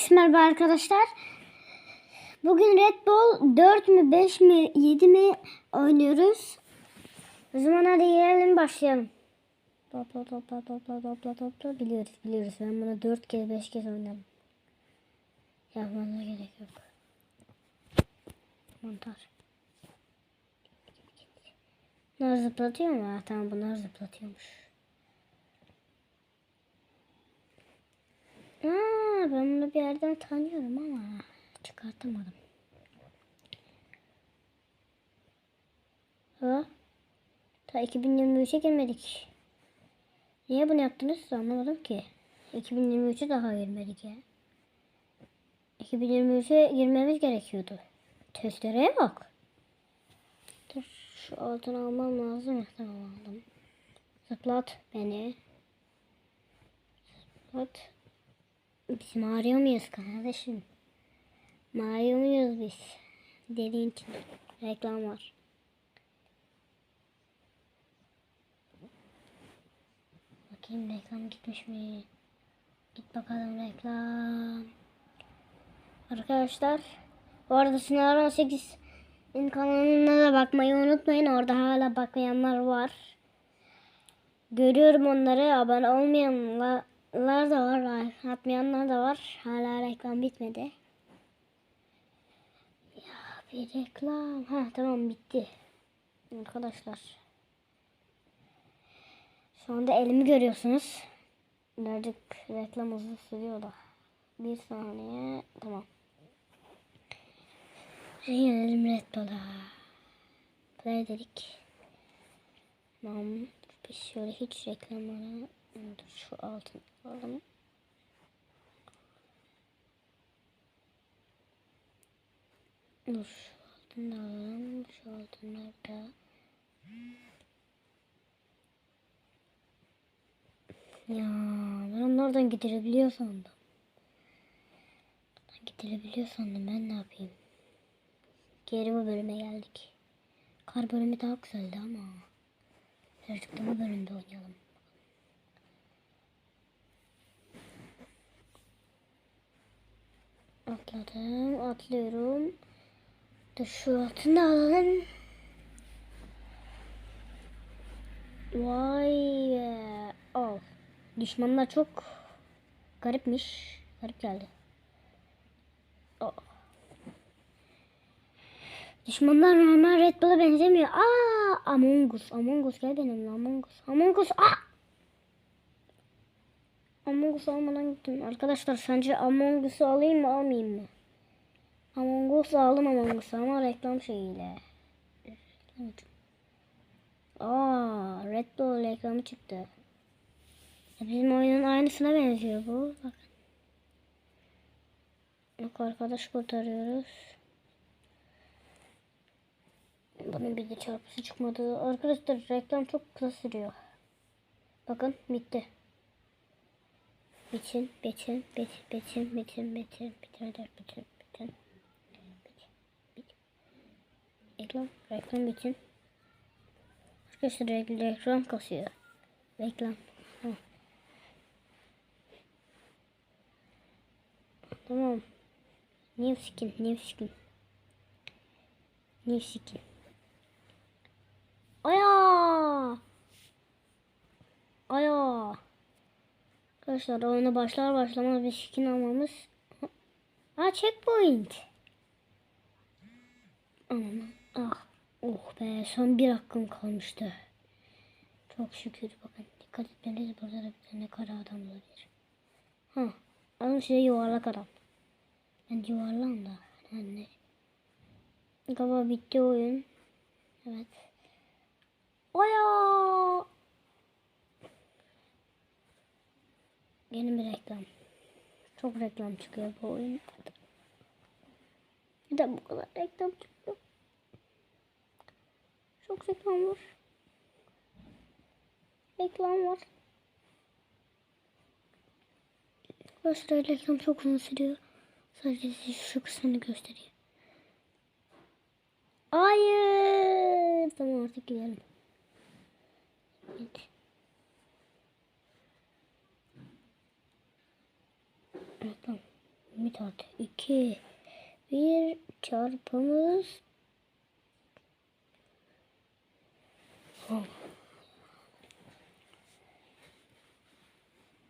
Herkese merhaba arkadaşlar. Bugün Red Bull 4 mü 5 mi 7 mi oynuyoruz. O zaman hadi gelelim başlayalım. Topla topla topla topla topla biliyoruz biliyoruz. Ben bunu 4 kez 5 kez oynadım. Yapmanıza gerek yok. Montar. Bunlar zıplatıyor mu? Ha, tamam bunlar zıplatıyormuş. Aa, ben bunu bir yerden tanıyorum ama çıkartamadım. Ha? Ta 2023'e girmedik. Niye bunu yaptınız anlamadım ki. 2023'e daha girmedik ya. 2023'e girmemiz gerekiyordu. Testlere bak. Dur şu altını almam lazım. Tamam aldım. Zıplat beni. Zıplat. Biz Mario muyuz kardeşim? Mario muyuz biz? Dediğin için reklam var. Bakayım reklam gitmiş mi? Git bakalım reklam. Arkadaşlar bu arada Sınav 18 kanalına da bakmayı unutmayın. Orada hala bakmayanlar var. Görüyorum onları. Abone olmayanlar da var. Atmayanlar da var. Hala reklam bitmedi. Ya bir reklam. Ha tamam bitti. Arkadaşlar. Şu anda elimi görüyorsunuz. Birazcık reklam uzun sürüyor da. Bir saniye. Tamam. Gelelim Red Bull'a. Play dedik. Tamam. Biz şöyle hiç reklamlara şu altın alalım. Dur alalım. Şu altınları da. Ya ben onlardan giderebiliyor sandım. Giderebiliyor sandım ben ne yapayım. Geri bu bölüme geldik. Kar bölümü daha güzeldi ama. Birazcık bu bölümde oynayalım. Atladım, atlıyorum. Şu altını alalım. Vay be. Al. Düşmanlar çok garipmiş. Garip geldi. Oh. Düşmanlar normal Red Bull'a benzemiyor. Aa, Among Us. Among Us gel benimle. Among Us. Among Us. Aa! Among Us almadan gittim. Arkadaşlar sence Among Us'u alayım mı almayayım mı? Among Us aldım Among Us'u ama reklam şeyiyle. Aa, Red Bull reklamı çıktı. Ya Bizim oyunun aynısına benziyor bu. Bakın. Bak arkadaş kurtarıyoruz. Bunun bir de çarpısı çıkmadı. Arkadaşlar reklam çok kısa sürüyor. Bakın bitti. Bitin, bitin, bitin, bitin, bitin, bitin, bitin, bitin, bitin, bitin. Reklam, reklam bitin. Arkadaşlar reklam kasıyor. Reklam. Ha. Tamam. New skin, new skin. New skin. Aya! Aya! Arkadaşlar oyuna başlar başlamaz bir skin almamız. Aa checkpoint. Aman ah. Oh be son bir hakkım kalmıştı. Çok şükür bakın dikkat etmeliyiz burada da bir tane kara adam olabilir. Ha alın şey yuvarlak adam. Ben yuvarlan da anne. Galiba bitti oyun. Evet. Oya! Yeni bir reklam. Çok reklam çıkıyor bu oyun. Bir de bu kadar reklam çıkıyor. Çok reklam var. Reklam var. Arkadaşlar reklam çok uzun sürüyor. Sadece size şu kısmını göstereyim. Hayır. Tamam artık gidelim. Evet. Artı 2 1 çarpımız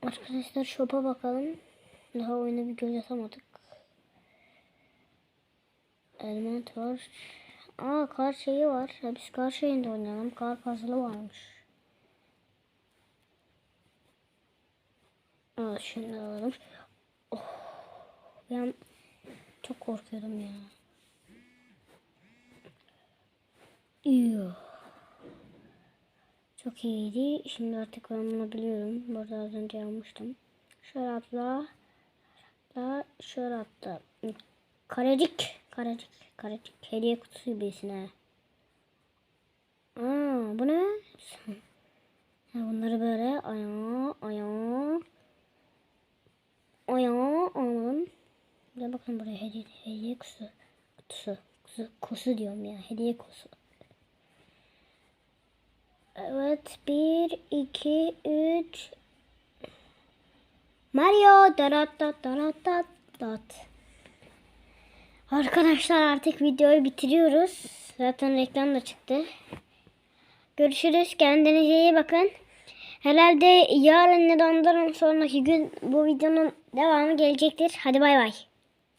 Arkadaşlar shop'a bakalım. Daha oyuna bir göz atamadık. Element var. Aa kar şeyi var. Ya biz kar şeyinde oynayalım. Kar puzzle'ı varmış. Aa şimdi alalım. Ben çok korkuyordum ya. Yuh. Çok iyiydi. Şimdi artık ben bunu biliyorum. Burada az önce almıştım. Şöyle atla. Da atla. Karecik. Karecik. Karecik. Hediye kutusu gibisine. Aa bu ne? Ha, bunları böyle ayağa ayağa ayağa aldım. Bir de bakın buraya hediye, hediye kutusu. Kutusu. Kutusu, kutusu diyorum ya. Hediye kutusu. Evet. Bir, iki, üç. Mario. Darat dat darat dat dat. Arkadaşlar artık videoyu bitiriyoruz. Zaten reklam da çıktı. Görüşürüz. Kendinize iyi bakın. Herhalde yarın ya da ondan sonraki gün bu videonun devamı gelecektir. Hadi bay bay.